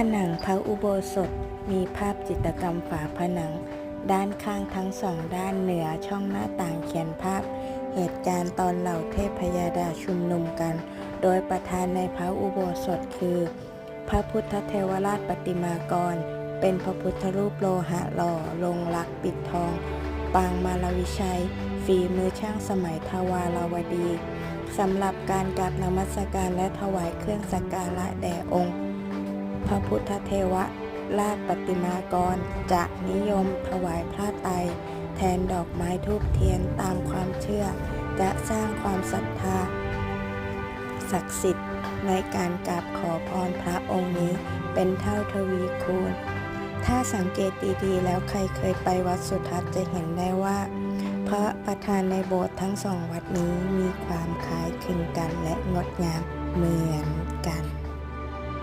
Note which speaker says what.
Speaker 1: ผนังพระอุโบสถมีภาพจิตรกรรมฝาผนัง ด้านข้างทั้งสองด้านเหนือช่องหน้าต่างเขียนภาพ เหตุการณ์ตอนเหล่าเทพพยดาชุมนุมกัน โดยประธานในพระอุโบสถคือ พระพุทธเทวราชปฏิมากร เป็นพระพุทธรูปโลหะหล่อลงลักปิดทอง ปางมาลวิชัย ฝีมือช่างสมัยทวาราวดีสำหรับการกราบนมัสการและถวายเครื่องสักการะแด่องค์ พระพุทธเทวราชปฏิมากร จะนิยมถวายพระไตรแทนดอกไม้ทูบเทียนตามความเชื่อ จะสร้างความศรัทธา ศักดิ์สิทธิ์ในการกราบขอพรพระองค์นี้เป็นเท่าทวีคูณ ถ้าสังเกตดีๆ แล้วใครเคยไปวัดสุทัศน์จะเห็นได้ว่า พระประธานในโบสถ์ทั้งสองวัดนี้มีความคล้ายคลึงกันและงดงามเหมือนกัน